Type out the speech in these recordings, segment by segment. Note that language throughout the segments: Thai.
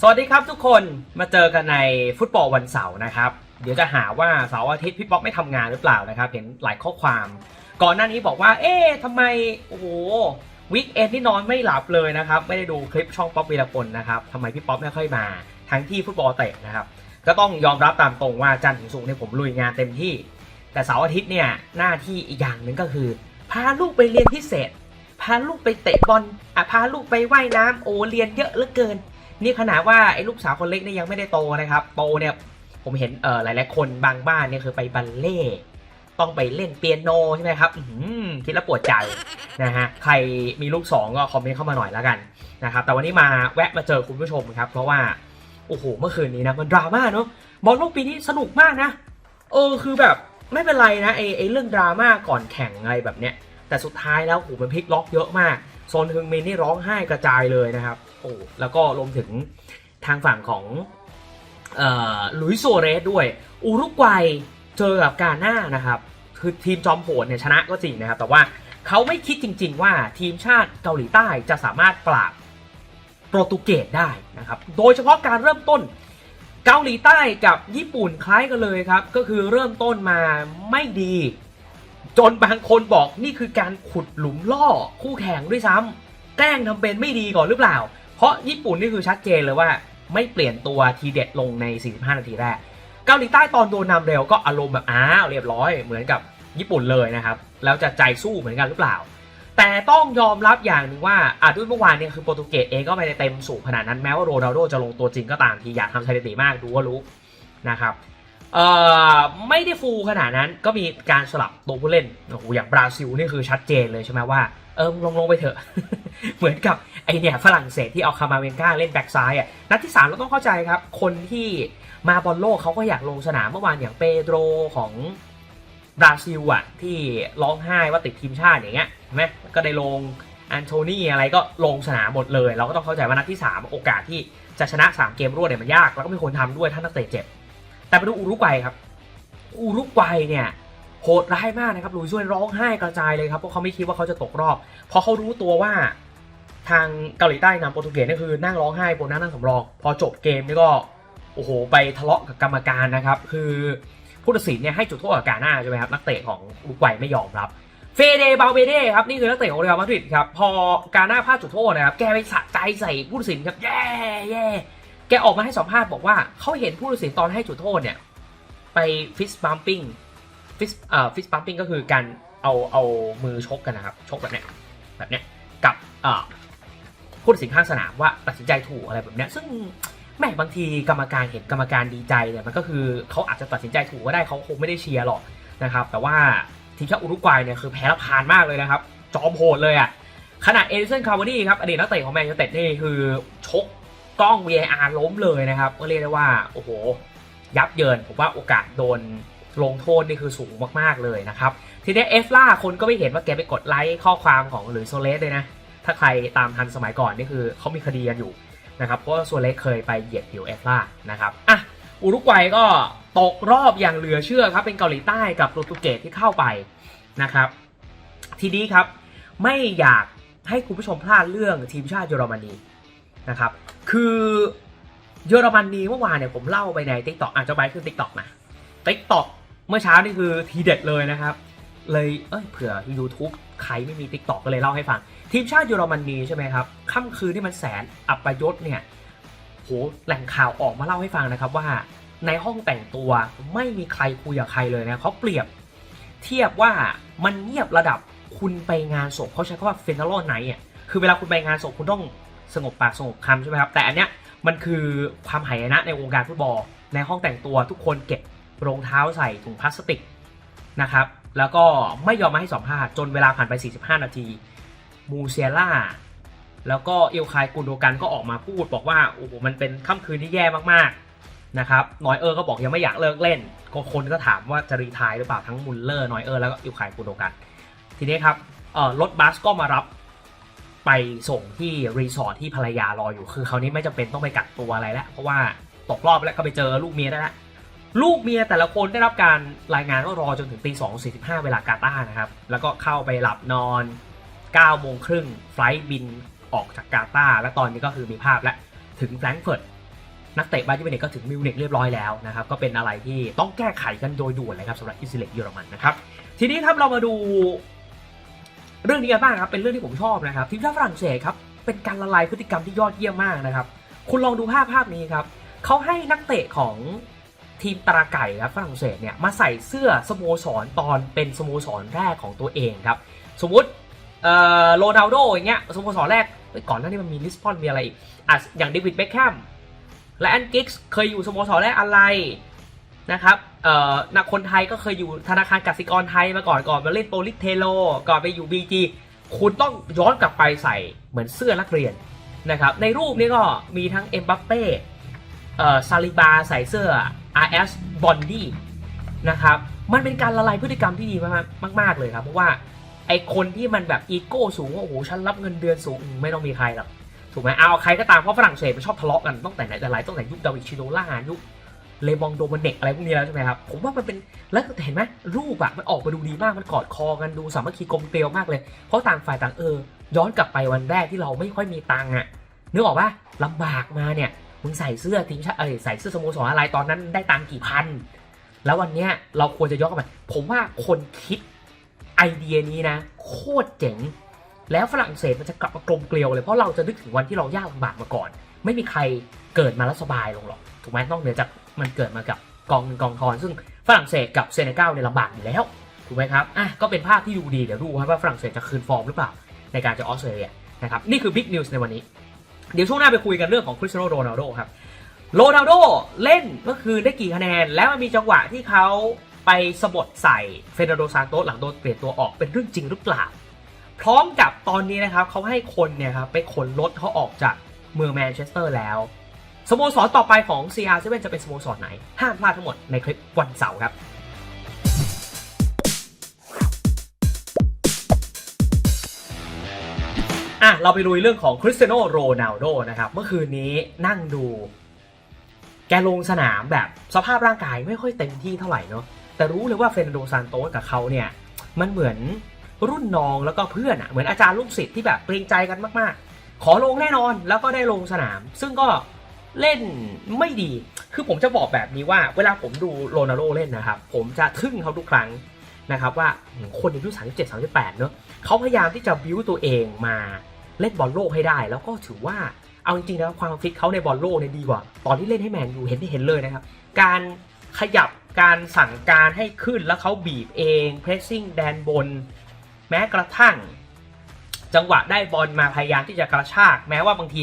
สวัสดีครับทุกคนมาเจอกันในฟุตบอลวันเสาร์นะครับ เดี๋ยวจะหาว่าเสาร์อาทิตย์พี่ป๊อกไม่ทำงานหรือเปล่านะครับ เห็นหลายข้อความ ก่อนหน้านี้บอกว่า เอ๊ะทำไมโอ้โหวิกเอนที่นอนไม่หลับเลยนะครับ ไม่ได้ดูคลิปช่องป๊อปวีรพลนะครับทำไมพี่ป๊อปไม่ค่อยมา ทั้งที่ฟุตบอลเตะนะครับ ก็ต้องยอมรับตามตรงว่าจันทร์ถึงศุกร์เนี่ยผมลุยงานเต็มที่ แต่เสาร์อาทิตย์เนี่ยหน้าที่อีกอย่างหนึ่งก็คือ พาลูกไปเรียนพิเศษ พาลูกไปเตะบอลอะพาลูกไปว่ายน้ำโอเรียนเยอะเหลือเกิน นี่ขนาดว่าไอ้ลูกสาวคนเล็กเนี่ยยังไม่ได้โตนะครับ โตเนี่ยผมเห็นเออหลายๆคนบางบ้านเนี่ยคือไปบัลเล่ต้องไปเล่นเปียโนใช่ไหมครับอื้อหือคิดแล้วปวดใจนะฮะใครมีลูกสองก็คอมเมนต์เข้ามาหน่อยแล้วกันนะครับแต่วันนี้มาแวะมาเจอคุณผู้ชมครับ เพราะว่าโอ้โหเมื่อคืนนี้นะมันดราม่าเนอะบอลโลกปีนี้สนุกมากนะเออคือแบบไม่เป็นไรนะไอไอเรื่องดราม่าก่อนแข่งอะไรแบบเนี้ยแต่สุดท้ายแล้วโอ้โหมันพลิกล็อกเยอะมากโซนฮึงมินนี่ร้องไห้กระจายเลยนะครับ โอ้แล้วก็รวมถึงทางฝั่งของเอ่อหลุยส์โซเรสด้วย อุรุกวัยเจอกับกาหน้านะครับ คือทีมจอมโหดเนี่ยชนะก็จริงนะครับ แต่ว่าเขาไม่คิดจริง ๆ ว่าทีมชาติเกาหลีใต้จะสามารถปราบโปรตุเกสได้นะครับ โดยเฉพาะการเริ่มต้นเกาหลีใต้กับญี่ปุ่นคล้ายกันเลยครับ ก็คือเริ่มต้นมาไม่ดี จนบางคนบอกนี่คือการขุดหลุมล่อคู่แข่งด้วยซ้ำแกล้งทำเป็นไม่ดีก่อนหรือเปล่า เพราะญี่ปุ่นนี่คือชัดเจนเลยว่า ไม่เปลี่ยนตัวทีเด็ดลงใน 45 นาทีแรก เกาหลีใต้ตอนโดนนำเร็วก็อารมณ์แบบอ้าวเรียบร้อยเหมือนกับญี่ปุ่นเลยนะครับ แล้วจะใจสู้เหมือนกันหรือเปล่า แต่ต้องยอมรับอย่างหนึ่งว่าอะด้วยเมื่อวานเนี่ยคือโปรตุเกสเองก็ไม่ได้เต็มสูงขนาดนั้นแม้ว่าโรนัลโดจะลงตัวจริงก็ตามทีอยากทำสถิติมากดูก็รู้นะครับเอ่อไม่ได้ฟูลขนาดนั้นก็มีการสลับตัวผู้เล่นโอ้โหอย่างบราซิลนี่คือชัดเจนเลยใช่ไหมว่า เออมึงลงลงไปเถอะ เหมือนกับไอเนี่ยฝรั่งเศสที่เอาคามาเวนกาเล่นแบ็กซ้ายอะนัดที่ 3 เราต้องเข้าใจครับ คนที่มาบอลโลกเขาก็อยากลงสนามเมื่อวานอย่างเปโดรของบราซิลอะที่ร้องไห้ว่าติดทีมชาติอย่างเงี้ยเห็นไหมก็ได้ลงอันโทนีอะไรก็ลงสนามหมดเลย เราก็ต้องเข้าใจว่านัดที่ 3 โอกาสที่จะชนะ 3 เกมรวดเนี่ยมันยาก แล้วก็ไมีคนทำด้วยถ้านักเตะเจ็บ แต่ไปดูอุรุกวัยครับ อุรุกวัยเนี่ย โหดร้ายมากนะครับลุยช่วยร้องไห้กระจายเลยครับเพราะเขาไม่คิดว่าเขาจะตกรอบเพราะเขารู้ตัวว่าทางเกาหลีใต้นำโปรตุเกสนี่คือนั่งร้องไห้บนนั่งนั่งสำรอง พอจบเกมนี่ก็โอ้โหไปทะเลาะกับกรรมการนะครับ คือผู้ตัดสินเนี่ยให้จุดโทษกับกาหน้าใช่ไหมครับนักเตะของอุรุกวัยไม่ยอมรับเฟเดบาเบเดครับนี่คือนักเตะของเรอัลมาดริดครับพอกาหน้าพลาดจุดโทษนะครับแกไปสะใจใส่ผู้ตัดสินครับแย่แย่แกออกมาให้สัมภาษณ์บอกว่าเขาเห็นผู้ตัดสินตอนให้จุดโทษเนี่ยไปฟิสบัมปิ้ง ฟิสอ่อฟิสบัมปิ้งก็คือการเอาเอามือชกกันนะครับ ชกแบบเนี้ยแบบเนี้ยกับอ่อผู้ตัดสินข้างสนามว่าตัดสินใจถูกอะไรแบบเนี้ยซึ่งแม่บางทีกรรมการเห็นกรรมการดีใจเนี่ยมันก็คือเขาอาจจะตัดสินใจถูกก็ได้เขาคงไม่ได้เชียร์หรอกนะครับ แต่ว่าทีมชาติอุรุกวัยเนี่ยคือแพ้และพานมากเลยนะครับ จอมโหดเลยอะขณะเอริสันคาวานี่ครับอดีตนักเตะของแมนยูเต็ดนี่คือชกกล้อง VAR ล้มเลยนะครับ ก็เรียกได้ว่า โอ้โห ยับเยิน ผมว่าโอกาสโดน ลงโทษนี่คือสูงมากๆเลยนะครับ ทีนี้เอฟล่าคนก็ไม่เห็นว่าแกไปกดไลค์ข้อความของหรือโซเลสเลยนะ ถ้าใครตามทันสมัยก่อนนี่คือเขามีคดีกันอยู่นะครับ เพราะว่าโซเลสเคยไปเหยียดผิวเอฟล่านะครับอะอุรุกวัยก็ตกรอบอย่างเหลือเชื่อครับ เป็นเกาหลีใต้กับโปรตุเกสที่เข้าไปนะครับ ทีนี้ครับไม่อยากให้คุณผู้ชมพลาดเรื่องทีมชาติเยอรมนีนะครับ คือเยอรมนีเมื่อวานเนี่ยผมเล่าไปใน t ิ k t o k อาจจะไปคือ t ิ k t o k นะ t ิ k t o k เมื่อเช้านี่คือทีเด็ดเลยนะครับ เลยเอ้ยเผื่อ YouTube ใครไม่มี t ิ k t o k ก็เลยเล่าให้ฟัง ทีมชาติเยอรมนีใช่ไหมครับค่ำคืนที่มันแสนอัปยศเนี่ยโหแหล่งข่าวออกมาเล่าให้ฟังนะครับว่าในห้องแต่งตัวไม่มีใครคุยกับใครเลยนะเขาเปรียบ เทียบว่ามันเงียบระดับคุณไปงานศพเขาใช้คำว่าเฟนเนอร์ไนท์อะคือเวลาคุณไปงานศพคุณต้องสงบปากสงบคำใช่ไหมครับ แต่อันเนี้ยมันคือความหายนะในวงการฟุตบอลในห้องแต่งตัวทุกคนเก็บ รองเท้าใส่ถุงพลาสติกนะครับแล้วก็ไม่ยอมมาให้สัมภาษณ์จนเวลาผ่านไป 45 นาที มูเซียล่า แล้วก็เอลคายกุนโดกันก็ออกมาพูดบอกว่าโอ้โหมันเป็นค่ำคืนที่แย่มากๆนะครับนอยเออร์ก็บอกยังไม่อยากเลิกเล่นก็คนก็ถามว่าจะรีทายหรือเปล่าทั้งมุลเลอร์นอยเออร์แล้วก็เอลคายกุนโดกัน ทีนี้ครับรถบัสก็มารับไปส่งที่รีสอร์ทที่ภรรยารออยู่คือคราวนี้ไม่จำเป็นต้องไปกักตัวอะไรแล้วเพราะว่าตกรอบแล้วก็ไปเจอลูกเมียได้แล้ว ลูกเมียแต่ละคนได้รับการรายงานว่ารอจนถึงตี2 45เวลากาตาร์นะครับ แล้วก็เข้าไปหลับนอน9โมงครึ่งไฟล์บินออกจากกาตาร์และตอนนี้ก็คือมีภาพแล้วถึงแฟรงก์เฟิร์ตนักเตะบาเยิร์นมิวนิกก็ถึงมิวนิกเรียบร้อยแล้วนะครับ ก็เป็นอะไรที่ต้องแก้ไขกันโดยด่วนเลยครับสำหรับอิสเลกเยอรมันนะครับ ทีนี้ครับเรามาดูเรื่องนี้กันบ้างครับ เป็นเรื่องที่ผมชอบนะครับทีมชาติฝรั่งเศสครับเป็นการละลายพฤติกรรมที่ยอดเยี่ยมมากนะครับ คุณลองดูภาพภาพนี้ครับเขาให้นักเตะของ ทีมตราไก่ครับฝรั่งเศสเนี่ยมาใส่เสื้อสโมสรตอนเป็นสโมสรแรกของตัวเองครับสมมติเอ่อโรนัลโดอย่างเงี้ยสโมสรแรกก่อนหน้านี้มันมีลิสปอนมีอะไรอีกอะอย่างเดวิดเบคแฮมและแอนกิกส์เคยอยู่สโมสรแรกอะไรนะครับเอ่อนักคนไทยก็เคยอยู่ธนาคารกสิกรไทยมาก่อนก่อนมาเล่นโปลิสเทโลก่อนไปอยู่บีจีคุณต้องย้อนกลับไปใส่เหมือนเสื้อนักเรียนนะครับในรูปนี้ก็มีทั้งเอ็มบัปเป้เอ่อซาลิบาใส่เสื้อ RS Bondi นะครับมันเป็นการละลายพฤติกรรมที่ดีมากมากเลยครับ เพราะว่าไอคนที่มันแบบอีโก้สูงว่าโอ้โหฉันรับเงินเดือนสูงไม่ต้องมีใครหรอกถูกไหมเอาใครก็ตามเพราะฝรั่งเศสมันชอบทะเลาะกันตั้งแต่ไหนแต่ไรตั้งแต่ยุคดาวิดชิโนล่ายุคเลบองโดมันเนกอะไรพวกนี้แล้วใช่ไหมครับผมว่ามันเป็นแล้วเห็นไหมรูปอะมันออกมาดูดีมากมันกอดคอกันดูสามัคคีกลมเกลียวมากเลยเพราะต่างฝ่ายต่างเออ ย้อนกลับไปวันแรกที่เราไม่ค่อยมีตังค์อะนึกออกปะลำบากมาเนี่ย มึงใส่เสื้อทีมชาติเออใส่เสื้อสโมสรอะไรตอนนั้นได้ตังกี่พัน แล้ววันเนี้ยเราควรจะย้อนกลับไปผมว่าคนคิดไอเดียนี้นะ โคตรเจ๋ง แล้วฝรั่งเศสมันจะกลับมากลมเกลียวเลยเพราะเราจะนึกถึงวันที่เรายากลำบากมาก่อน ไม่มีใครเกิดมาแล้วสบายลงหรอกถูกไหมนอกเหนือจากมันเกิดมากับกองเงินกองทอนซึ่งฝรั่งเศสกับเซเนกัลเนี่ยลำบากอยู่แล้วถูกไหมครับอะก็เป็นภาพที่ดูดีเดี๋ยวดูครับว่าฝรั่งเศสจะคืนฟอร์มหรือเปล่าในการจะออสเตรเลียนะครับนี่คือบิ๊กนิวส์ในวันนี้ เดี๋ยวช่วงหน้าไปคุยกันเรื่องของคริสเตียโนโรนัลโดครับโรนัลโดเล่นเมื่อคืนได้กี่คะแนน แล้วมันมีจังหวะที่เขาไปสะบดใส่เฟเดโรซานโตสหลังโดนเปลี่ยนตัวออกเป็นเรื่องจริงหรือเปล่า พร้อมกับตอนนี้นะครับเขาให้คนเนี่ยครับไปขนรถเขาออกจากเมืองแมนเชสเตอร์แล้วสโมสรต่อไปของ CR7 จะเป็นสโมสรไหน ห้ามพลาดทั้งหมดในคลิปวันเสาร์ครับ อะเราไปลุยเรื่องของคริสเตียโนโรนัลโดนะครับ เมื่อคืนนี้นั่งดู แกลงสนามแบบสภาพร่างกายไม่ค่อยเต็มที่เท่าไหร่เนาะแต่รู้เลยว่าเฟรนโดซานโตสกับเขาเนี่ยมันเหมือนรุ่นน้องแล้วก็เพื่อนอะเหมือนอาจารย์ลูกศิษย์ที่แบบเกรงใจกันมากๆ ขอลงแน่นอนแล้วก็ได้ลงสนาม ซึ่งก็เล่นไม่ดี คือผมจะบอกแบบนี้ว่า เวลาผมดูโรนัลโดเล่นนะครับ ผมจะทึ่งเขาทุกครั้ง นะครับว่าอืมคนอายุ 37 38 เนอะเขาพยายามที่จะบิวตัวเองมาเล่นบอลโลกให้ได้ แล้วก็ถือว่าเอาจริงๆแล้วความฟิตเขาในบอลโลกเนี่ยดีกว่า ตอนที่เล่นให้แมนยูเห็นได้เห็นเลยนะครับ การขยับการสั่งการให้ขึ้นแล้วเขาบีบเองเพรสซิ่งแดนบน แม้กระทั่ง จังหวะได้บอลมาพยายามที่จะกระชาก แม้ว่าบางที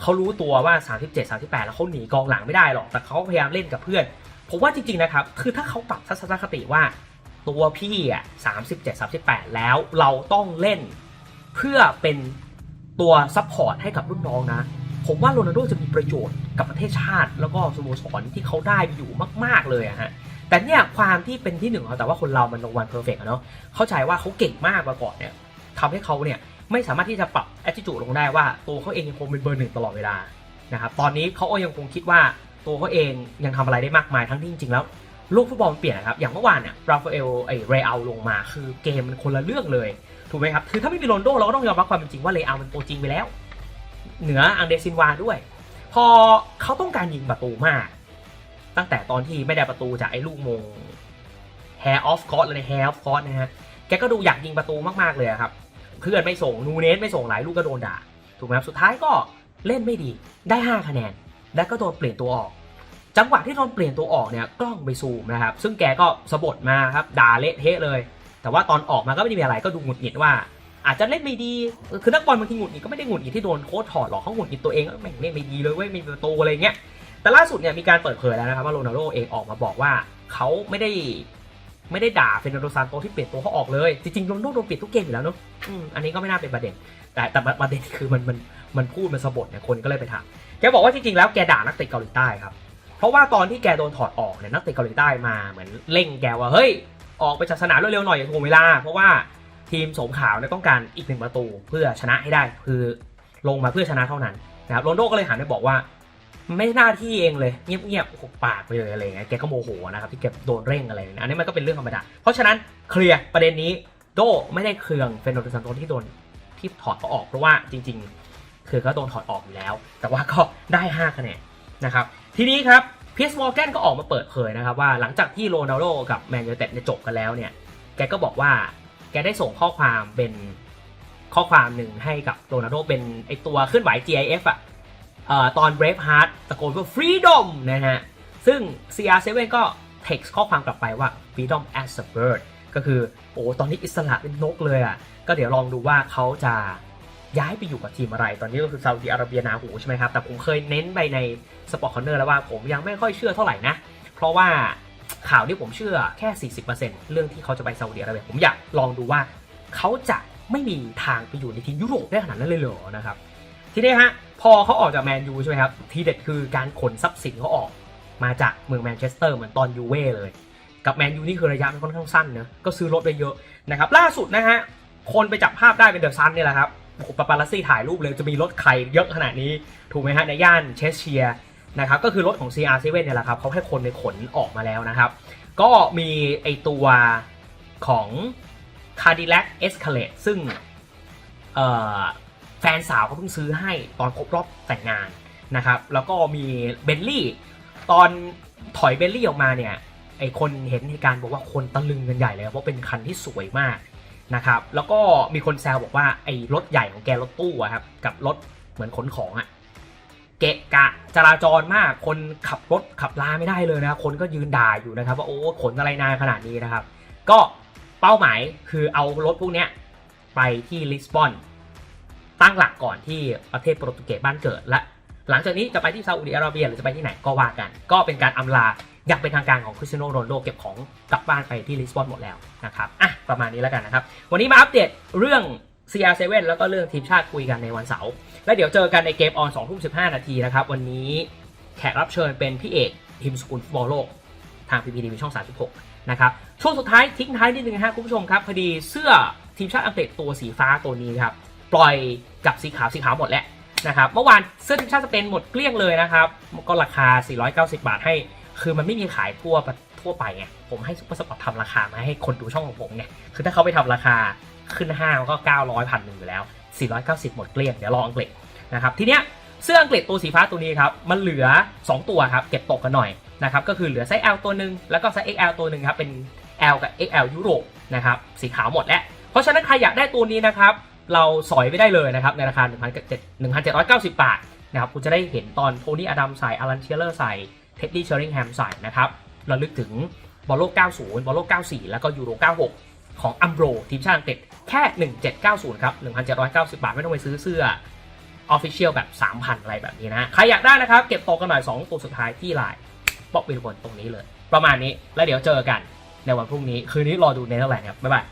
เขารู้ตัวว่า 37 38 แล้วเขาหนีกองหลังไม่ได้หรอก แต่เขาพยายามเล่นกับเพื่อน ผมว่าจริงๆนะครับ คือถ้าเขาปรับทัศนคติว่า ตัวพี่อะ37 38แปดแล้วเราต้องเล่นเพื่อเป็นตัวซัพพอร์ตให้กับรุ่นน้องนะ ผมว่าโรนัลโดจะมีประโยชน์กับประเทศชาติ แล้วก็สโมสรที่เขาได้อยู่มาก ๆ เลยอะฮะแต่เนี่ยความที่เป็นที่หนึ่งเขาแต่ว่าคนเรามันลงวันเพอร์เฟกต์อะเนาะเข้าใจว่าเขาเก่งมากมาก่อนเนี่ยทำให้เขาเนี่ยไม่สามารถที่จะปรับ attitude ลงได้ว่าตัวเขาเองยังคงเป็นเบอร์หนึ่งตลอดเวลานะครับตอนนี้เขาก็ยังคงคิดว่าตัวเขาเองยังทำอะไรได้มากมายทั้งที่จริงๆแล้ว โลกฟุตบอลมันเปลี่ยนนะครับ อย่างเมื่อวานเนี่ยราฟาเอลไอเรอัลลงมา คือเกมมันคนละเรื่องเลย ถูกไหมครับ คือถ้าไม่มีโรนโดเราก็ต้องยอมรับความเป็นจริงว่าเรอัลมันตัวจริงไปแล้ว เหนืออังเดซินวาด้วย พอเขาต้องการยิงประตูมาก ตั้งแต่ตอนที่ไม่ได้ประตูจากไอ้ลูกมง hair off court เลย hair off court นะฮะ แกก็ดูอยากยิงประตูมากๆเลยครับ เพื่อนไม่ส่งนูเนสไม่ส่งหลายลูกก็โดนด่า ถูกไหมครับ สุดท้ายก็เล่นไม่ดี ได้ 5 คะแนน แล้วก็โดนเปลี่ยนตัวออก จังหวะที่โดนเปลี่ยนตัวออกเนี่ยกล้องไปซูมนะครับ ซึ่งแกก็สะบดมาครับด่าเละเทะเลย แต่ว่าตอนออกมาก็ไม่ได้มีอะไรก็ดูหงุดหงิดว่า อาจจะเล่นไม่ดีคือนักบอลบางทีหงุดหงิดก็ไม่ได้หงุดหงิดที่โดนโค้ชถอดหรอกเขาหงุดหงิดตัวเองแม่งเล่นไม่ดีเลยเว้ยไม่มีประตูอะไรเงี้ยแต่ล่าสุดเนี่ยมีการเปิดเผยแล้วนะครับว่าโรนัลโดเองออกมาบอกว่าเขาไม่ได้ไม่ได้ด่าเฟรนโดซานโตที่เปลี่ยนตัวเขาออกเลย จริงๆโรนัลโดโดนเปลี่ยนทุกเกมอยู่แล้วเนอะอืมอันนี้ก็ไม่น่าเป็นประเด็น แต่แต่ประเด็นคือมันมันมันพูดมันสะบดเนี่ยคนก็เลยไปถามแกบอกว่าจริงๆแล้วแกด่านักเตะเกาหลีใต้ครับ เพราะว่าตอนที่แกโดนถอดออกเนี่ยนักเตะเกาหลีใต้มาเหมือนเร่งแกว่าเฮ้ยออกไปจากสนามเร็วๆหน่อยอย่าถ่วงเวลา เพราะว่าทีมสมขาวเนี่ยต้องการอีกหนึ่งประตูเพื่อชนะให้ได้คือลงมาเพื่อชนะเท่านั้นนะครับโรนโดก็เลยหันไปบอกว่า ไม่หน้าที่เองเลยเงียบๆหุบปากไปเลยอะไรเงี้ยแกก็โมโหนะครับที่แกโดนเร่งอะไรเนี่ยอันนี้มันก็เป็นเรื่องธรรมดาเพราะฉะนั้นเคลียร์ประเด็นนี้โดไม่ได้เคืองเฟนโดซันโตที่โดนที่ถอดเขาออกเพราะว่าจริง ๆ คือเขาโดนถอดออกอยู่แล้ว แต่ว่าก็ได้ 5 คะแนนนะครับ ทีนี้ครับพีสมอร์แกนก็ออกมาเปิดเผยนะครับว่าหลังจากที่โรนัลโดกับแมนยูเต็ดจบกันแล้วเนี่ย แกก็บอกว่าแกได้ส่งข้อความเป็นข้อความหนึ่งให้กับโรนัลโดเป็นไอตัวเคลื่อนไหว GIF อะเอ่อตอน Braveheart ตะโกนว่า freedom นะฮะ ซึ่ง CR7 ก็ text ข้อความกลับไปว่า freedom as a bird ก็คือ โอ้ ตอนนี้อิสระเป็นนกเลยอะ ก็เดี๋ยวลองดูว่าเขาจะ ย้ายไปอยู่กับทีมอะไร ตอนนี้ก็คือซาอุดิอาระเบียนาหูใช่ไหมครับ แต่ผมเคยเน้นไปในสปอร์ตคอนเนอร์แล้วว่าผมยังไม่ค่อยเชื่อเท่าไหร่นะ เพราะว่าข่าวที่ผมเชื่อแค่ 40%เรื่องที่เขาจะไปซาอุดิอาระเบียผมอยากลองดูว่าเขาจะไม่มีทางไปอยู่ในทีมยุโรปได้ขนาดนั้นเลยเหรอนะครับ ทีนี้ฮะพอเขาออกจากแมนยูใช่ไหมครับ ทีเด็ดคือการขนทรัพย์สินเขาออก มาจากเมืองแมนเชสเตอร์เหมือนตอนยูเว่เลย กับแมนยูนี่คือระยะมันค่อนข้างสั้นเนอะก็ซื้อรถไปเยอะนะครับล่าสุดนะฮะคนไปจับภาพได้เป็นเดอะซันนี่แหละครับ ปาปาลัสซี่ถ่ายรูปเลยจะมีรถใครเยอะขนาดนี้ ถูกไหมฮะในย่านเชสเชียร์นะครับก็คือรถของ CR7 เนี่ยแหละครับเขาให้คนไปขนออกมาแล้วนะครับ ก็มีไอตัวของ Cadillac Escalade ซึ่งแฟนสาวเขาเพิ่งซื้อให้ตอนครบรอบแต่งงานนะครับ แล้วก็มีเบนลี่ตอนถอยเบนลี่ออกมาเนี่ยไอคนเห็นเหตุการณ์บอกว่าคนตะลึงกันใหญ่เลยเพราะเป็นคันที่สวยมาก นะครับแล้วก็มีคนแซวบอกว่าไอ้รถใหญ่ของแกรถตู้อะครับกับรถเหมือนขนของอะเกะกะจราจรมากคนขับรถขับลาไม่ได้เลยนะคนก็ยืนด่าอยู่นะครับว่าโอ้ขนอะไรนานขนาดนี้นะครับ ก็เป้าหมายคือเอารถพวกเนี้ยไปที่ลิสบอน ตั้งหลักก่อนที่ประเทศโปรตุเกสบ้านเกิดและหลังจากนี้จะไปที่ซาอุดิอาระเบียหรือจะไปที่ไหนก็ว่ากัน ก็เป็นการอำลา อย่างเป็นทางการของคริสเตียโนโรนลโดเก็บของกลับบ้านไปที่ลิสบอนหมดแล้วนะครับอะประมาณนี้แล้วกันนะครับ วันนี้มาอัปเดตเรื่อง CR7 แล้วก็เรื่องทีมชาติคุยกันในวันเสาร์แล้วเดี๋ยวเจอกันในเกมออน2ทุ่ม15 นาทีนะครับวันนี้แขกรับเชิญเป็นพี่เอกทีมสกุลฟุตบอลโลกทาง PPTV ช่อง 36 นะครับ ช่วงสุดท้ายทิ้งท้ายนิดนึงนะฮะคุณผู้ชมครับ พอดีเสื้อทีมชาติอังกฤษตัวสีฟ้าตัวนี้ครับ ปล่อยกับสีขาวสีขาวหมดแล้วนะครับ เมื่อวานเสื้อทีมชาติสเปนหมดเกลี้ยงเลยนะครับ ก็ราคา 490 บาทให้ คือมันไม่มีขายทั่วทั่วไปไงผมให้ซุปเปอร์สปอร์ตทำราคามาให้คนดูช่องของผมไงคือถ้าเขาไปทำราคาขึ้นห้างก็ 900พันหนึ่งอยู่แล้ว 490 หมดเกลี้ยง เดี๋ยวรออังกฤษนะครับทีเนี้ยเสื้ออังกฤษตัวสีฟ้าตัวนี้ครับ มันเหลือ 2 ตัวครับ เก็บตกกันหน่อยนะครับก็คือเหลือไซส์ L ตัวหนึ่งแล้วก็ไซส์ XL ตัวหนึ่งครับ เป็น L กับ XL ยุโรปนะครับสีขาวหมดแล้ว เพราะฉะนั้นใครอยากได้ตัวนี้นะครับเราสอยไปได้เลยนะครับในราคา 1,790 บาทนะครับคุณจะได้เห็นตอนโทนี่อดัมใส่อลันเชียเลอร์ใส่ เท็ดดี้เชอริงแฮมใส่นะครับเระลึกถึงบอลโลก 90 บอลโลก 94 แล้วก็ยูโร 96 ของอัมโบรทีมชาติอังกฤษแค่ 1790 ครับ 1,790 บาท ไม่ต้องไปซื้อเสื้อออฟฟิเชียลแบบ 3,000 อะไรแบบนี้นะ ใครอยากได้นะครับ เก็บตกกันหน่อย 2 ตัวสุดท้ายที่ไลน์บอกวิลบนตรงนี้เลย ประมาณนี้แล้วเดี๋ยวเจอกันในวันพรุ่งนี้ คืนนี้รอดูเนเธอร์แลนด์ครับ บ๊ายบาย